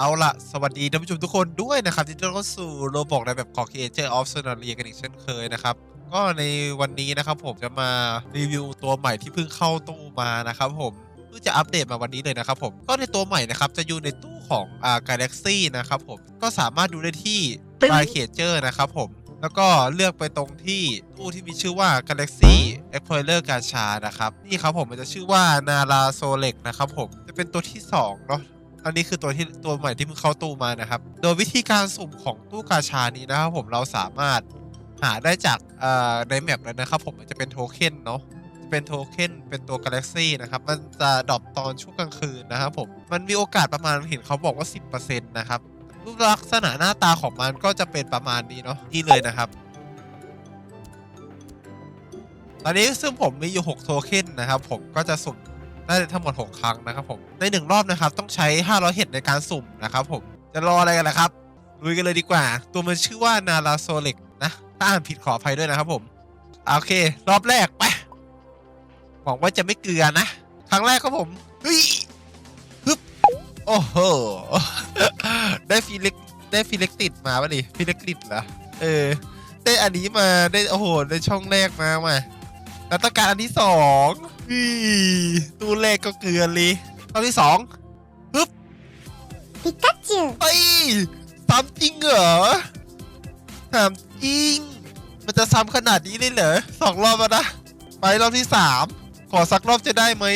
เอาละสวัสดีท่านผู้ชมทุกคนด้วยนะครับ ที่ต้อนรับเข้าสู่โรบอกในแบบของ Creator of s o n a r i a กันอีกเช่นเคยนะครับ ก็ในวันนี้นะครับผมจะมารีวิวตัวใหม่ที่เพิ่งเข้าตู้มานะครับผมเพิ่งจะอัปเดตมาวันนี้เลยนะครับผม ก็ในตัวใหม่นะครับ จะอยู่ในตู้ของอ่า Galaxy นะครับผม ก็สามารถดูได้ที่ตึ้ง r i Creator นะครับผม แล้วก็เลือกไปตรงที่ตู้ที่มีชื่อว่า Galaxy Explorer Gacha นะครับ นี่ครับผมมันจะชื่อว่า Nara Solex นะครับผม จะเป็นตัวที่สองเนาะ อันนี้คือตัวที่ตัวใหม่ที่เพิ่งเข้าตู้มานะครับ โดยวิธีการสุ่มของตู้กาชานี้นะครับผมเราสามารถหาได้จากในแมปแล้วนะครับผมจะเป็นโทเค็นเนาะจะเป็นโทเค็นเป็นตัวกาแล็กซี่นะครับ มันจะดรอปตอนช่วงกลางคืนนะครับผม มันมีโอกาสประมาณเห็นเขาบอกว่า 10%นะครับรูปลักษณะหน้าตาของมันก็จะเป็นประมาณนี้เนาะนี่เลยนะครับ ตอนนี้ซึ่งผมมีอยู่ 6 โทเค็นนะครับ ผมก็จะสุ่ม ได้ทั้งหมด 6 ครั้งนะครับผม ในหนึ่งรอบนะครับ ต้องใช้ 500 เห็ดในการสุ่มนะครับผม จะรออะไรกันล่ะครับลุยกันเลยดีกว่า ตัวมันชื่อว่านาราโซเล็กนะ ถ้าอ่านผิดขออภัยด้วยนะครับผม โอเค รอบแรกไปหวังว่าจะไม่เกลือนะ ครั้งแรกครับผมเฮ้ยฮึบโอ้โห ได้ฟีเล็กได้ฟีเล็กติดมาป่ะดิฟีเล็กติดเหรอ เออ ได้อันนี้มา ได้โอ้โห ได้ช่องแรกมามา แล้วต้องการอันที่สองอีตู้เลขก็เกลือนลีตอนที่สองปึ๊บปิกาจูเอ้ยซ้ำจริงเหรอถามจริง มันจะซ้ำขนาดนี้ได้เหรอสองรอบแล้วนะ ไปรอบที่สามขอสักรอบจะได้ไหม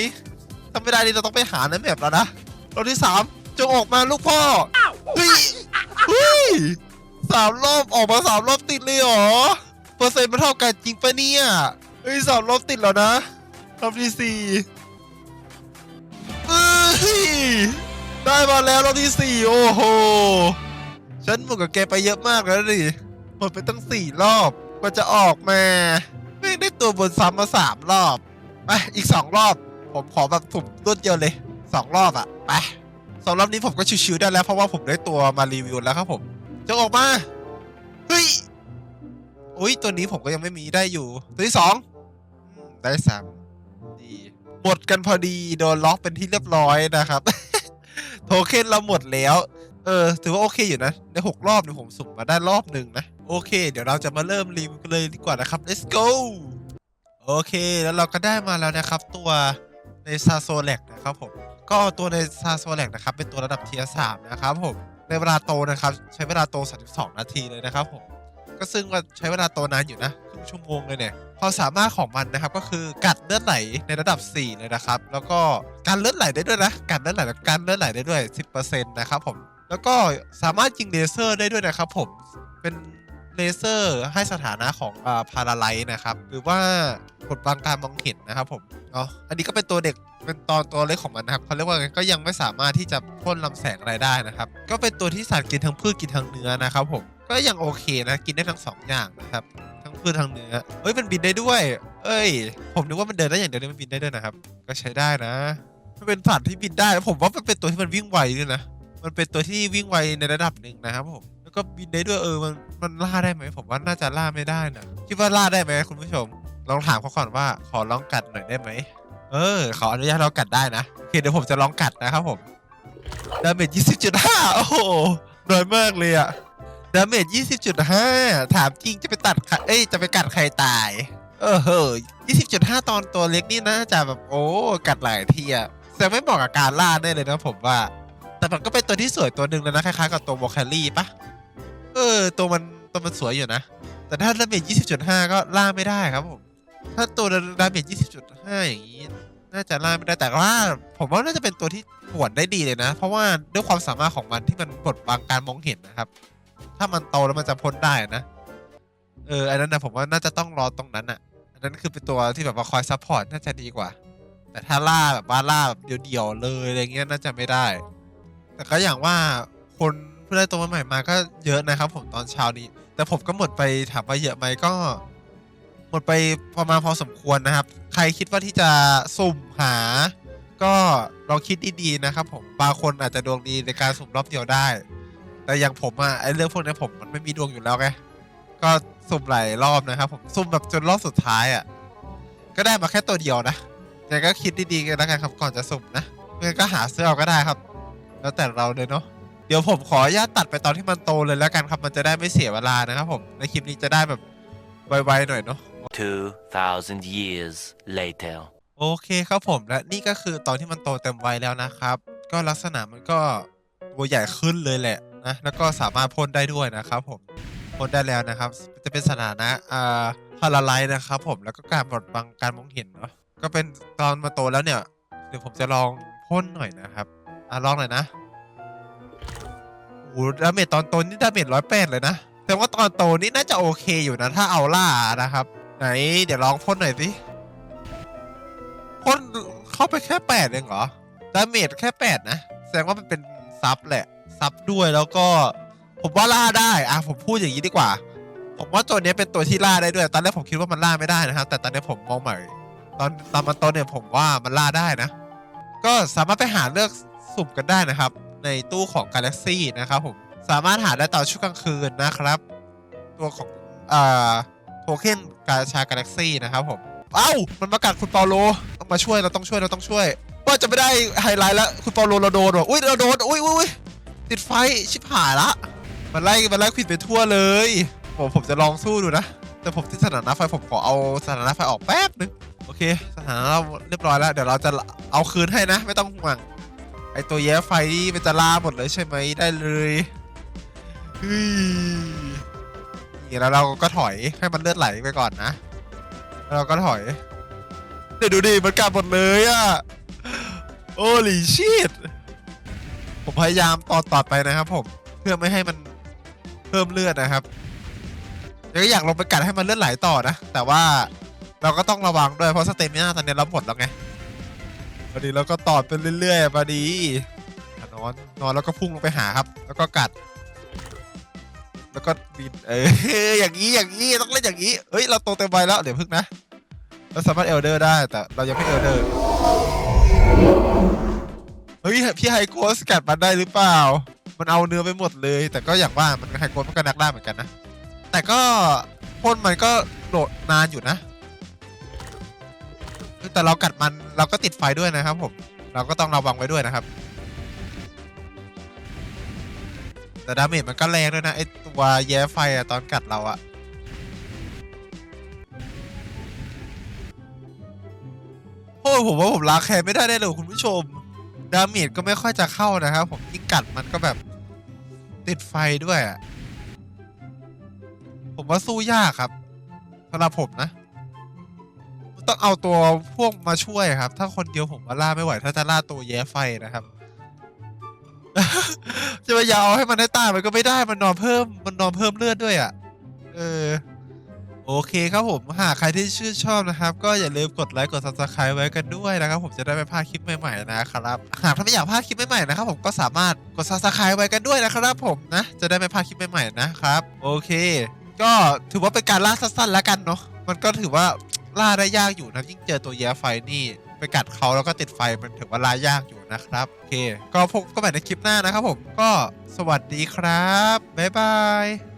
ถ้าไม่ได้นี่เราต้องไปหาในแมปแล้วนะ รอบที่สามจงออกมาลูกพ่อเฮ้ยเฮ้ยสามรอบออกมาสามรอบติดเลยเหรอ เปอร์เซ็นต์มันเท่ากันจริงปะเนี่ย เฮ้ยสามรอบติดแล้วนะรอบที่สี่เอ้ยได้มาแล้วรอบที่สี่โอ้โห ฉันหมดกับแกไปเยอะมากแล้วดิหมดไปตั้งสี่รอบกว่าจะออกมาไม่ได้ตัวบนซ้ำมาสามรอบไปอีกสองรอบ ผมขอแบบถุมรวดเดียวเลยสองรอบอะไปสองรอบนี้ผมก็ชิวๆได้แล้วเพราะว่าผมได้ตัวมารีวิวแล้วครับผมจะออกมาเฮ้ยอุ้ยตัวนี้ผมก็ยังไม่มีได้อยู่ ตัวที่สอง ได้สามดีหมดกันพอดีโดนล็อกเป็นที่เรียบร้อยนะครับ โทเค็นเราหมดแล้ว เออ ถือว่าโอเคอยู่นะ ในหกรอบเนี่ยผมสุ่มมาได้รอบหนึ่งนะ โอเค เดี๋ยวเราจะมาเริ่มรีวิวกันเลยดีกว่านะครับ let's go โอเค แล้วเราก็ได้มาแล้วนะครับ ตัวในซาโซแลกนะครับผม ก็ตัวในซาโซแลกนะครับ เป็นตัวระดับเทียสามนะครับผม ในเวลาโตนะครับ ใช้เวลาโต 32 นาทีเลยนะครับผม ก็ซึ่งว่าใช้เวลาโตนานอยู่นะครึ่งชั่วโมงเลยเนี่ย ความสามารถของมันนะครับก็คือกัดเลือดไหลในระดับ 4 เลยนะครับ แล้วก็การเลือดไหลได้ด้วยนะกัดเลือดไหลการเลือดไหลได้ด้วย 10%นะครับผมแล้วก็สามารถยิงเลเซอร์ได้ด้วยนะครับผมเป็นเลเซอร์ให้สถานะของอพาราไลท์นะครับ หรือว่ากดบังการมองเห็นนะครับผมอ๋ออันนี้ก็เป็นตัวเด็กเป็นตอนตัวเล็กของมันนะครับเขาเรียกว่าก็ยังไม่สามารถที่จะพ่นลำแสงอะไรได้นะครับ ก็เป็นตัวที่สัตว์กินทั้งพืชกินทั้งเนื้อนะครับผมก็ยังโอเคนะกินได้ทั้งสองอย่างนะครับ ทั้งพืชทั้งเหนือเอ้ยมันบินได้ด้วย เอ้ย ผมนึกว่ามันเดินได้อย่างเดียวเลยมันบินได้ด้วยนะครับ ก็ใช้ได้นะ มันเป็นสัตว์ที่บินได้ผมว่ามันเป็นตัวที่มันวิ่งไวด้วยนะ มันเป็นตัวที่วิ่งไวในระดับหนึ่งนะครับผม แล้วก็บินได้ด้วยเออ มันมันล่าได้ไหมผมว่าน่าจะล่าไม่ได้นะคิดว่าล่าได้ไหมคุณผู้ชม ลองถามเขาก่อนว่าขอลองกัดหน่อยได้ไหม เออขออนุญาตเรากัดได้นะโอเคเดี๋ยวผมจะลองกัดนะครับผมดาเมจ20.5โอ้โหน้อยมากเลยอะ ดาเมจ20.5ถามจริงจะไปตัดใครเอ้ยจะไปกัดใครตาย เออเฮ้ย20.5ตอนตัวเล็กนี่น่าจะแบบโอ้กัดหลายทีอะแต่ไม่บอกกับการล่าได้เลยนะผมว่า แต่มันก็เป็นตัวที่สวยตัวหนึ่งแล้วนะคล้ายๆกับตัวโมคารี่ปะเออ ตัวมันตัวมันสวยอยู่นะ แต่ถ้าดาเมจ20.5ก็ล่าไม่ได้ครับผมถ้าตัวดาเมจ20.5อย่างนี้น่าจะล่าไม่ได้แต่ว่า ผมว่าน่าจะเป็นตัวที่หวนได้ดีเลยนะ เพราะว่าด้วยความสามารถของมันที่มันบดบังการมองเห็นนะครับ ถ้ามันโตแล้วมันจะพ้นได้นะ เออ อันนั้นนะผมว่าน่าจะต้องรอตรงนั้นอะ อันนั้นคือเป็นตัวที่แบบว่าคอยซัพพอร์ตน่าจะดีกว่า แต่ถ้าล่าแบบว่าล่าแบบเดี่ยวๆเลยอะไรเงี้ยน่าจะไม่ได้ แต่ก็อย่างว่าคนเพื่อได้ตัวใหม่มาก็เยอะนะครับ ผมตอนเช้านี้ แต่ผมก็หมดไปถามว่าเยอะไหมก็ หมดไปประมาณพอสมควรนะครับ ใครคิดว่าที่จะสุ่มหา ก็ลองคิดดีๆนะครับ ผมบางคนอาจจะดวงดีในการสุ่มรอบเดียวได้ แต่อย่างผมอะไอเรื่องพวกนี้ผมมันไม่มีดวงอยู่แล้วไงก็สุ่มหลายรอบนะครับ ผมสุ่มแบบจนรอบสุดท้ายอะก็ได้มาแค่ตัวเดียวนะแต่ก็คิดดีๆกันแล้วกันครับก่อนจะสุ่มนะไม่งั้นก็หาซื้อเอาก็ได้ครับ แล้วแต่เราเลยเนาะเดี๋ยวผมขออนุญาตตัดไปตอนที่มันโตเลยแล้วกันครับ มันจะได้ไม่เสียเวลานะครับ ผมในคลิปนี้จะได้แบบไวๆหน่อยเนาะ2,000 years later. โอเคครับผมและนี่ก็คือตอนที่มันโตเต็มวัยแล้วนะครับ ก็ลักษณะมันก็ตัวใหญ่ขึ้นเลยแหละ นะแล้วก็สามารถพ่นได้ด้วยนะครับผมพ่นได้แล้วนะครับ จะเป็นสถานะอ่าพาราไลท์นะครับผมแล้วก็การบดบังการมองเห็นเนาะก็เป็นตอนมาโตแล้วเนี่ยเดี๋ยวผมจะลองพ่นหน่อยนะครับอะลองหน่อยนะโอ้ดาเมจตอนโตนี่ดาเมจร้อยแปดเลยนะแต่ว่าตอนโตนี่น่าจะโอเคอยู่นะ ถ้าเอาล่านะครับ ไหนเดี๋ยวลองพ่นหน่อยสิพ่นเข้าไปแค่แปดเองเหรอดาเมจแค่แปดนะแสดงว่ามันเป็นซับแหละ ซับด้วยแล้วก็ผมว่าล่าได้อะผมพูดอย่างนี้ดีกว่า ผมว่าตัวนี้เป็นตัวที่ล่าได้ด้วย ตอนแรกผมคิดว่ามันล่าไม่ได้นะครับ แต่ตอนนี้ผมมองใหม่ตอนตอนมันโตเนี่ยผมว่ามันล่าได้นะ ก็สามารถไปหาเลือกสุ่มกันได้นะครับ ในตู้ของ Galaxy นะครับผมสามารถหาได้ตอนช่วงกลางคืนนะครับ ตัวของอ่าโทเค็นกาชากาแล็กซี่นะครับผมเอ้ามันมากัดคุณเปาโลต้องมาช่วยเราต้องช่วยเราต้องช่วยว่าจะไม่ได้ไฮไลท์แล้วคุณเปาโลเราโดนว่ะอุ้ยเราโดนอุ้ยอุ้ยอุ้ย ติดไฟชิบหายละ มันไล่มันไล่ควิดไปทั่วเลยผมผมจะลองสู้ดูนะ แต่ผมที่สถานะไฟผมขอเอาสถานะไฟออกแป๊บนึงโอเค สถานะเราเรียบร้อยแล้ว เดี๋ยวเราจะเอาคืนให้นะ ไม่ต้องห่วง ไอตัวแย้ไฟนี่มันจะล่าหมดเลยใช่ไหมได้เลยเฮ้ยแล้วเราก็ถอยให้มันเลือดไหลไปก่อนนะแล้วเราก็ถอยเดี๋ยวดูดิมันกลับหมดเลยอะโอ้ลิชิต ผมพยายามตอนต่อไปนะครับ ผมเพื่อไม่ให้มันเพิ่มเลือดนะครับแล้วก็อยากลงไปกัดให้มันเลือดไหลต่อนะ แต่ว่าเราก็ต้องระวังด้วยเพราะสเตมิน่าตอนนี้เราหมดแล้วไงพอดีเราก็ตอดไปเรื่อยๆพอดีนอนนอนแล้วก็พุ่งลงไปหาครับ แล้วก็กัด แล้วก็บินเอออย่างนี้อย่างนี้ต้องเล่นอย่างนี้เฮ้ยเราโตเต็มวัยแล้วเดี๋ยวพึ่งนะเราสามารถเอลเดอร์ได้แต่เรายังไม่เอลเดอร์ เฮ้ยพี่ไฮโกสกัดมันได้หรือเปล่า มันเอาเนื้อไปหมดเลย แต่ก็อย่างว่ามันไฮโกสมันก็นักล่าเหมือนกันนะ แต่ก็พ่นมันก็โหลดนานอยู่นะ แต่เรากัดมันเราก็ติดไฟด้วยนะครับผม เราก็ต้องระวังไว้ด้วยนะครับ แต่ดาเมจมันก็แรงด้วยนะไอตัวแย้ไฟอะตอนกัดเราอะโอ้ยผมว่าผมล้างแค้นไม่ได้แน่เลยคุณผู้ชม ดาเมจก็ไม่ค่อยจะเข้านะครับ ผมยิ่งกัดมันก็แบบติดไฟด้วยอะผมว่าสู้ยากครับสำหรับผมนะ ต้องเอาตัวพวกมาช่วยครับ ถ้าคนเดียวผมว่าล่าไม่ไหว ถ้าจะล่าตัวแย้ไฟนะครับจะไปยาวให้มันได้ตายมันก็ไม่ได้มันนอนเพิ่ม มันนอนเพิ่มเลือดด้วยอะ เออ โอเคครับผม หากใครที่ชื่นชอบนะครับ ก็อย่าลืมกดไลค์กด subscribe ไว้กันด้วยนะครับ ผมจะได้ไม่พลาดคลิปใหม่ๆนะครับ หากถ้านไม่อยากพลาดคลิปใหม่ๆนะครับผมก็สามารถกด subscribe ไว้กันด้วยนะครับผมนะจะได้ไม่พลาดคลิปใหม่ๆนะครับ โอเค ก็ถือว่าเป็นการล่าสั้นๆแล้วกันเนาะมันก็ถือว่าล่าได้ยากอยู่นะยิ่งเจอตัวแย้ไฟนี่ไปกัดเขาแล้วก็ติดไฟมันถือว่าล่ายากอยู่นะครับโอเค ก็พบกันใหม่ในคลิปหน้านะครับผมก็สวัสดีครับบ๊ายบาย